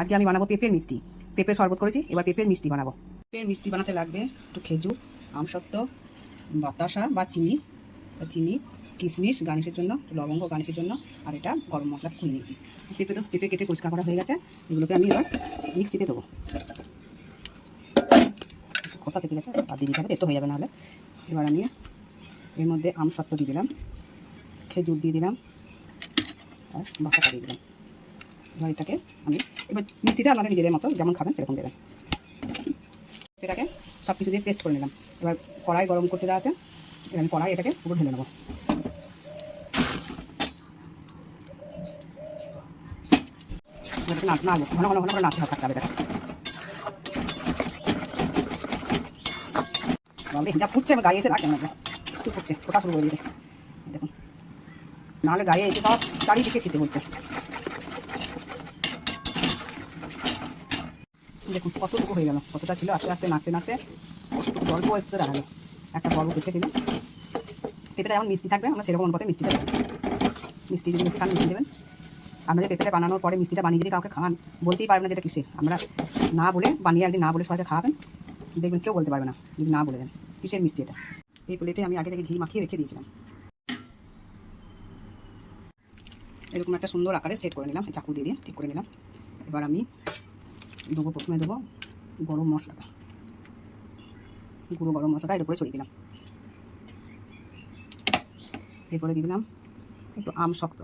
আজকে আমি বানাবো পেঁপের মিষ্টি। পেঁপে শরবত করেছি, এবার পেঁপের মিষ্টি বানাবো। পেঁপের মিষ্টি বানাতে লাগবে একটু খেজুর আমসত্ত্ব বাতাসা বা চিনি। চিনি, কিশমিশ গার্নিশের জন্য লবঙ্গ গার্নিশের জন্য, আর এটা গরম মশলা খুঁড়ে নিয়েছি। পেঁপে তো পেঁপে কেটে পরিষ্কার করা হয়ে গেছে, এগুলোকে আমি এবার মিক্সিতে দেবো। খোসা থেকে গেছে, আর দিয়ে দিতে তেতো হয়ে যাবে নাহলে। এবার আমি এর মধ্যে আমসত্ত্ব দিয়ে দিলাম, খেজুর দিয়ে দিলাম, আর বাতাসা দিয়ে দিলাম। এবার এটাকে আমি। এবার মিষ্টিটা আমাদের নিজেদের মতো যেমন খাবেন, সেরকম দেবেন। এটাকে সব কিছু দিয়ে পেস্ট করে নিলাম। এবার কড়াই গরম করতে দেওয়া আছে, এবার আমি কড়াই এটাকে পুরো ঢেলে নেব। নাড়- নাড়বো, ঘন ঘন ঘন করে থাকতে হবে এটাকে যা ফুটছে আমি গায়ে এসে রাখেন না একটু ফুটছে, ফোটা শুরু করে দিয়েছে। দেখুন। নাহলে গায়ে এসে সব চারিদিকে ছিটে পড়ছে। দেখুন, কতটুকু হয়ে গেল? কতটা ছিল? আস্তে আস্তে, নাড়তে নাড়তে গল্প একটু দাঁড়াল। একটা পর্ব কেটে দিলাম পেঁপেটা যেমন মিষ্টি থাকবে, আমরা সেরকম অনুপাতে মিষ্টিটা দেবেন মিষ্টি যদি খান, মিষ্টি দেবেন। যে পেঁপেটা বানানোর পরে মিষ্টিটা বানিয়ে যদি কাউকে খান বলতেই পারবেন যেটা কিসের। আমরা না বলে বানিয়ে একদিন না বলে সবাইকে খাওয়াবেন। দেখবেন কেউ বলতে পারবে না, যদি না বলে দেন। কিসের মিষ্টি এটা? এই প্লেটে আমি আগে থেকে ঘি মাখিয়ে রেখে দিয়েছিলাম। এরকম একটা সুন্দর আকারে সেট করে নিলাম, চাকু দিয়ে দিয়ে, ঠিক করে নিলাম। এবার আমি দেবো প্রথমে দেবো গরম মশলাটা। গুঁড়ো গরম মশলাটা এর উপরে ছড়িয়ে দিলাম। এরপরে দিয়ে দিলাম একটু আম শক্ত।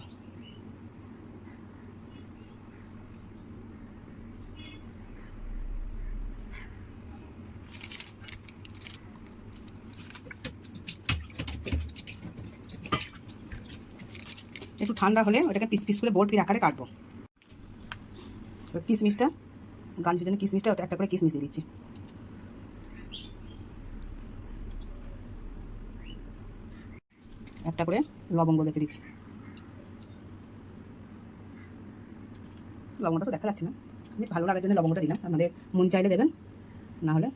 একটু ঠান্ডা হলে ওটাকে পিস পিস করে বরফির আকারে কাটবো। কিশমিশটা গানসের জন্য কিশমিশটা একটা করে কিশমিশ দিয়ে দিচ্ছি। একটা করে লবঙ্গ দিতে দিচ্ছি। লবঙ্গটা তো দেখা যাচ্ছে না। আমি ভালো লাগার জন্য লবঙ্গটা দিলাম। আমাদের মন চাইলে দেবেন, না হলে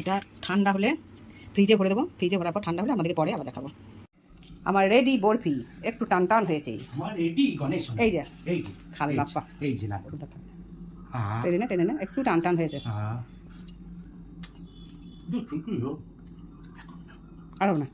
এটা ঠান্ডা হলে ফ্রিজে ভরে দেবো। ফ্রিজে ভরার পর ঠান্ডা হলে আমাদেরকে পরে আবার দেখাবো। আমার রেডি বরফি। একটু টান টান হয়েছে। এই যে খাল যে এই যে, টেনে না টেনে না একটু টান টান হয়েছে। আরও না।